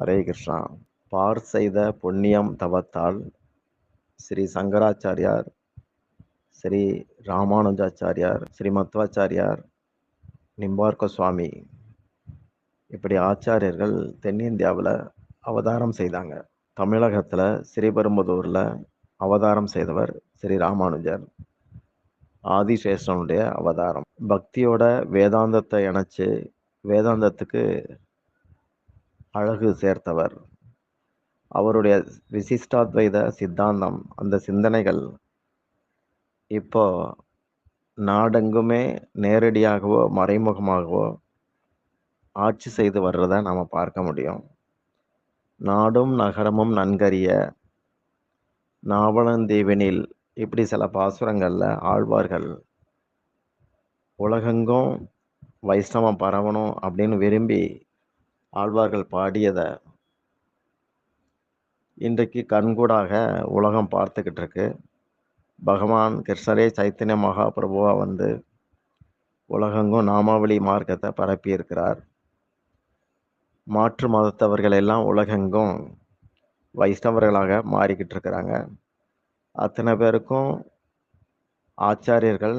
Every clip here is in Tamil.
ஹரே கிருஷ்ணா. பார் செய்த புண்ணியம் தவத்தால் ஸ்ரீ சங்கராச்சாரியார் ஸ்ரீ ராமானுஜாச்சாரியார் ஸ்ரீ மத்வாச்சாரியார் நிம்பார்க்க சுவாமி இப்படி ஆச்சாரியர்கள் தென்னிந்தியாவில் அவதாரம் செய்தாங்க. தமிழகத்தில் ஸ்ரீபெரும்புதூரில் அவதாரம் செய்தவர் ஸ்ரீ ராமானுஜர். ஆதிசேஷனுடைய அவதாரம். பக்தியோட வேதாந்தத்தை இணைச்சி வேதாந்தத்துக்கு அழகு சேர்த்தவர். அவருடைய விசிஷ்டாத்வைத சித்தாந்தம் அந்த சிந்தனைகள் இப்போ நாடெங்குமே நேரடியாகவோ மறைமுகமாகவோ ஆட்சி செய்து வர்றதை நாம் பார்க்க முடியும். நாடும் நகரமும் நன்கறிய நாவலந்தீவினில் இப்படி சில பாசுரங்களில் ஆழ்வார்கள் உலகெங்கும் வைஷ்ணவம் பரவணும் அப்படின்னு விரும்பி ஆழ்வார்கள் பாடியதை இன்றைக்கு கண்கூடாக உலகம் பார்த்துக்கிட்டு இருக்கு பகவான் கிருஷ்ணரே சைத்தன்ய மகாபிரபுவாக வந்து உலகெங்கும் நாமாவளி மார்க்கத்தை பரப்பி இருக்கிறார் மாற்று மதத்தவர்கள் எல்லாம் உலகெங்கும் வைஷ்ணவர்களாக மாறிக்கிட்டு இருக்கிறாங்க அத்தனை பேருக்கும் ஆச்சாரியர்கள்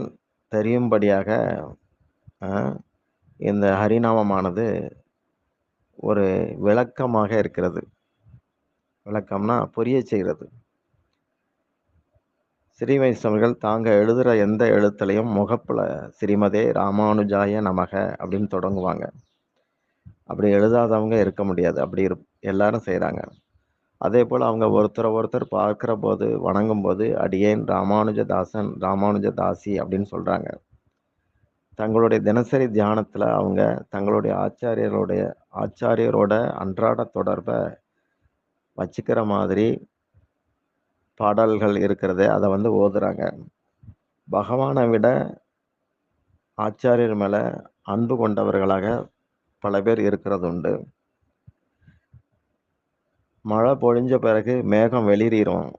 தெரியும்படியாக இந்த ஹரிநாமமானது ஒரு விளக்கமாக இருக்கிறது. விளக்கம்னா புரிய செய்கிறது. ஸ்ரீ வைஷ்ணவர்கள் தாங்க எழுதுகிற எந்த எழுத்துலையும் முகப்பில் ஸ்ரீமதே ராமானுஜாய நமக அப்படின்னு தொடங்குவாங்க. அப்படி எழுதாதவங்க இருக்க முடியாது. அப்படி இரு எல்லாரும் செய்கிறாங்க அதே போல் அவங்க ஒருத்தரை ஒருத்தர் பார்க்குற போது வணங்கும் போது அடியேன் ராமானுஜதாசன் ராமானுஜதாசி அப்படின்னு சொல்கிறாங்க தங்களுடைய தினசரி தியானத்தில் அவங்க தங்களுடைய ஆச்சாரியருடைய ஆச்சாரியரோட அன்றாட தொடர்பை வச்சுக்கிற மாதிரி பாடல்கள் இருக்கிறது அதை வந்து ஓதுறாங்க. பகவானை விட ஆச்சாரியர் மேலே அன்பு கொண்டவர்களாக பல பேர் இருக்கிறது உண்டு. மழை பொழிஞ்ச பிறகு மேகம் வெளியேறும்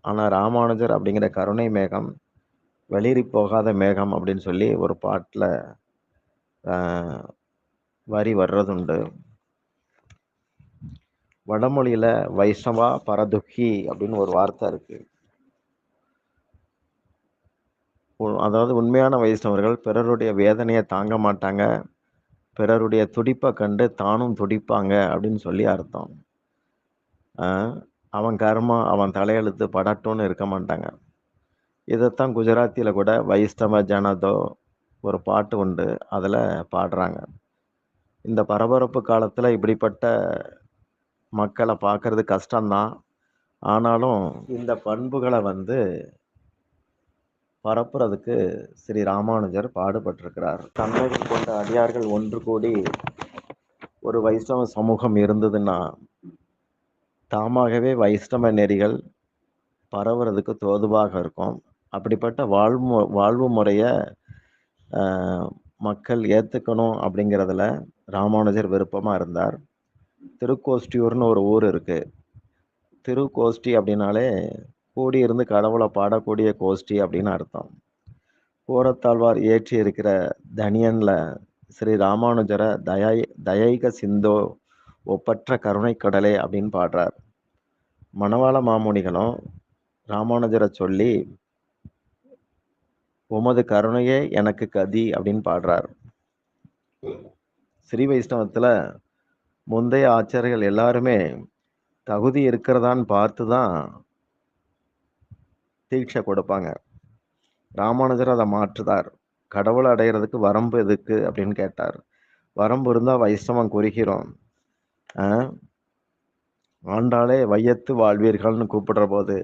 ஆனால் ராமானுஜர் அப்படிங்கிற கருணை மேகம் வெளியேறி போகாத மேகம் அப்படின்னு சொல்லி ஒரு பாட்டில் வரி வர்றதுண்டு. வடமொழியில் வைஷ்ணவா பரதுக்கி அப்படின்னு ஒரு வார்த்தை இருக்கு. அதாவது உண்மையான வைஷ்ணவர்கள் பிறருடைய வேதனையை தாங்க மாட்டாங்க. பிறருடைய துடிப்பை கண்டு தானும் துடிப்பாங்க அப்படின்னு சொல்லி அர்த்தம். ஆஹ் அவன் கர்மா அவன் தலையெழுத்து படட்டும்னு இருக்க மாட்டாங்க. இதைத்தான் குஜராத்தியில் கூட வைஷ்ணவ ஜனதோ ஒரு பாட்டு உண்டு. அதில் பாடுறாங்க. இந்த பரபரப்பு காலத்தில் இப்படிப்பட்ட மக்களை பார்க்கறது கஷ்டம்தான். ஆனாலும் இந்த பண்புகளை வந்து பரப்புறதுக்கு ஸ்ரீ ராமானுஜர் பாடுபட்டிருக்கிறார். தன்மைகள் கொண்ட அடியார்கள் ஒன்று கூடி ஒரு வைஷ்ணவ சமூகம் இருந்ததுன்னா தாமாகவே வைஷ்ணவ நெறிகள் பரவுறதுக்கு தோதுவாக இருக்கும். அப்படிப்பட்ட வாழ்வு வாழ்வு முறையை மக்கள் ஏற்றுக்கணும் அப்படிங்கிறதுல ராமானுஜர் விருப்பமாக இருந்தார். திருக்கோஷ்டியூர்னு ஒரு ஊர் இருக்குது திருக்கோஷ்டி அப்படின்னாலே கூடியிருந்து கடவுளை பாடக்கூடிய கோஷ்டி அப்படின்னு அர்த்தம். கோரத்தாழ்வார் ஏற்றி இருக்கிற தனியனில் ஸ்ரீ ராமானுஜரை தயை தயைக சிந்தோ ஒப்பற்ற கருணை கடலே அப்படின்னு பாடுறார். மணவாள மாமுனிகளும் ராமானுஜரை சொல்லி உமது கருணையே எனக்கு கதி அப்படின்னு பாடுறார். ஸ்ரீ வைஷ்ணவத்தில் முந்தைய ஆச்சாரியர்கள் எல்லாருமே தகுதி இருக்கிறதான்னு பார்த்து தான் தீட்சை கொடுப்பாங்க. ராமானுஜர் அதை மாற்றுதார். கடவுளை அடையிறதுக்கு வரம்பு எதுக்கு அப்படின்னு கேட்டார். வரம்பு இருந்தால் வைஷ்ணவம் குறிக்கிறோம் ஆண்டாலே ஆண்டாளே வையத்து வாழ்வீர்கள்னு கூப்பிடுற போது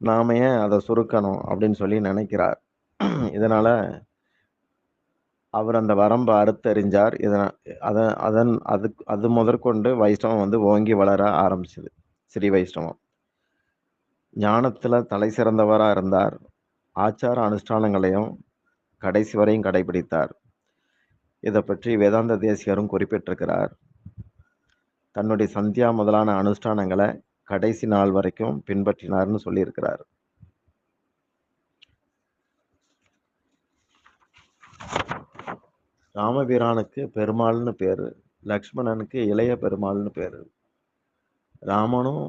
நாம ஏன் அதை சுருக்கணும் அப்படின்னு சொல்லி நினைக்கிறார். இதனால் அவர் அந்த வரம்பை அறுத்தறிஞ்சார் இதனால் அதன் அதன் அது அது முதற்கொண்டு வைஷ்ணவம் வந்து ஓங்கி வளர ஆரம்பிச்சது. ஸ்ரீ வைஷ்ணவம். ஞானத்தில் தலை சிறந்தவராக இருந்தார். ஆச்சார அனுஷ்டானங்களையும் கடைசி வரையும் கடைபிடித்தார். இதை பற்றி வேதாந்த தேசியரும் குறிப்பிட்டிருக்கிறார். தன்னுடைய சந்தியா முதலான அனுஷ்டானங்களை கடைசி நாள் வரைக்கும் பின்பற்றினார்னு சொல்லியிருக்கிறார். ராமபிரானுக்கு பெருமாள்னு பேர் லக்ஷ்மணனுக்கு இளைய பெருமாள்னு பேர். ராமனும்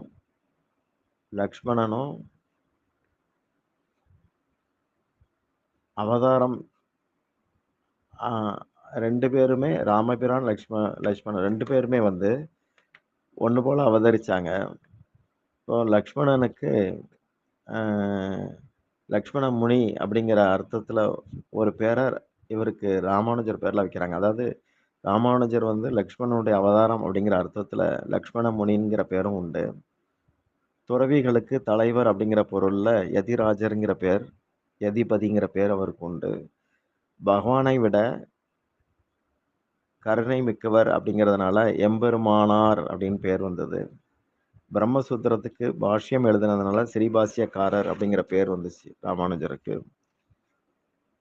லக்ஷ்மணனும் அவதாரம் ரெண்டு பேருமே ராமபிரான் லக்ஷ்ம லக்ஷ்மணன் ரெண்டு பேருமே வந்து ஒன்று போல் அவதரித்தாங்க இப்போ லக்ஷ்மணனுக்கு லக்ஷ்மண முனி அப்படிங்கிற அர்த்தத்தில் ஒரு பேரை இவருக்கு ராமானுஜர் பேரில் வைக்கிறாங்க. அதாவது ராமானுஜர் வந்து லக்ஷ்மணனுடைய அவதாரம் அப்படிங்கிற அர்த்தத்தில் லக்ஷ்மண முனிங்கிற பேரும் உண்டு. துறவிகளுக்கு தலைவர் அப்படிங்கிற பொருளில் யதிராஜருங்கிற பேர் யதிபதிங்கிற பேர் அவருக்கு உண்டு. பகவானை விட கருணை மிக்கவர் அப்படிங்கிறதுனால எம்பெருமானார் அப்படின்னு பேர் வந்தது. பிரம்மசூத்திரத்துக்கு பாஷ்யம் எழுதுனதுனால ஸ்ரீபாஷ்யக்காரர் அப்படிங்கிற பேர் வந்துச்சு ராமானுஜருக்கு.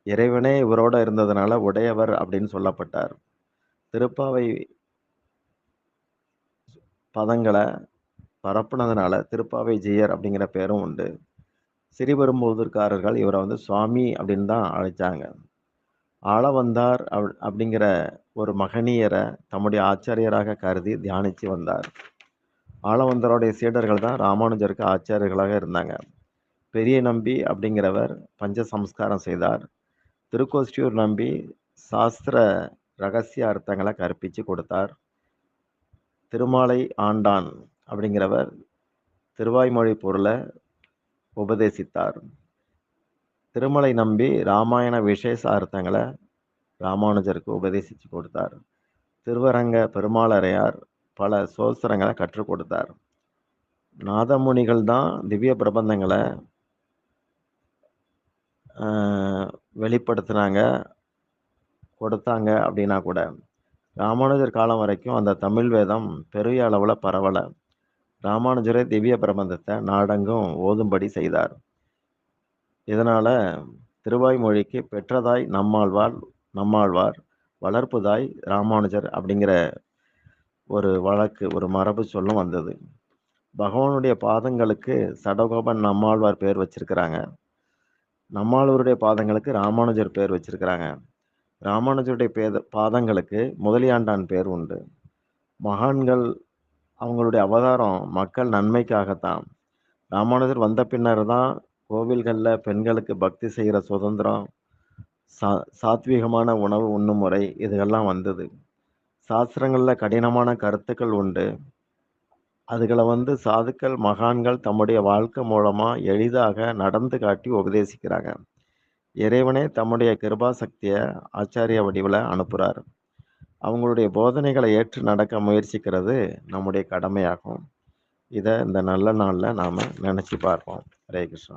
இறைவனே இவரோட இருந்ததுனால உடையவர் அப்படின்னு சொல்லப்பட்டார். திருப்பாவை பதங்களை பரப்புனதுனால திருப்பாவை ஜெயர் அப்படிங்கிற பேரும் உண்டு. சிறிபெரும்புதற்காரர்கள் இவரை வந்து சுவாமி அப்படின்னு தான் அழைச்சாங்க. ஆள வந்தார் அப்- அப்படிங்கிற ஒரு மகனியரை தம்முடைய ஆச்சாரியராக கருதி தியானித்து வந்தார். ஆளவந்தருடைய சீடர்கள் தான் ராமானுஜருக்கு ஆச்சாரியர்களாக இருந்தாங்க. பெரிய நம்பி அப்படிங்கிறவர் பஞ்ச சம்ஸ்காரம் செய்தார். திருக்கோஷ்டியூர் நம்பி சாஸ்திர ரகசிய அர்த்தங்களை கற்பித்து கொடுத்தார். திருமாலை ஆண்டான் அப்படிங்கிறவர் திருவாய்மொழி பொருளை உபதேசித்தார். திருமலை நம்பி ராமாயண விசேஷ அர்த்தங்களை ராமானுஜருக்கு உபதேசித்து கொடுத்தார். திருவரங்க பெருமாளரையார் பல சோஸ்திரங்களை கற்றுக் கொடுத்தார். நாதமுனிகள் தான் திவ்ய பிரபந்தங்களை வெளிப்படுத்தினாங்க கொடுத்தாங்க அப்படின்னா கூட ராமானுஜர் காலம் வரைக்கும் அந்த தமிழ் வேதம் பெரிய அளவில் பரவலை. ராமானுஜரே திவ்ய பிரபந்தத்தை நாடெங்கும் ஓதும்படி செய்தார். இதனால திருவாய்மொழிக்கு பெற்றதாய் நம்மாழ்வார் நம்மாழ்வார் வளர்ப்புதாய் ராமானுஜர் அப்படிங்கிற ஒரு வழக்கு ஒரு மரபு சொல்லும் வந்தது. பகவானுடைய பாதங்களுக்கு சடகோபன் நம்மாழ்வார் பேர் வச்சிருக்கிறாங்க. நம்மாழ்வாருடைய பாதங்களுக்கு ராமானுஜர் பேர் வச்சிருக்கிறாங்க. ராமானுஜருடைய பேத பாதங்களுக்கு முதலியாண்டான் பேர் உண்டு. மகான்கள் அவங்களுடைய அவதாரம் மக்கள் நன்மைக்காகத்தான். ராமானுஜர் வந்த பின்னர் தான் கோவில்களில் பெண்களுக்கு பக்தி செய்கிற சுதந்திரம் சா சாத்வீகமான உணவு உண்ணும் முறை இதுகெல்லாம் வந்தது. சாஸ்திரங்களில் கடினமான கருத்துக்கள் உண்டு. அதுகளை வந்து சாதுக்கள் மகான்கள் தம்முடைய வாழ்க்கை மூலமாக எளிதாக நடந்து காட்டி உபதேசிக்கிறாங்க. இறைவனே தம்முடைய கிருபா சக்தியை ஆச்சாரிய வடிவில் அனுப்புகிறார் அவங்களுடைய போதனைகளை ஏற்று நடக்க முயற்சிக்கிறது நம்முடைய கடமையாகும். இதை இந்த நல்ல நாளில் நாம் நினச்சி பார்ப்போம். ஹரே கிருஷ்ணா.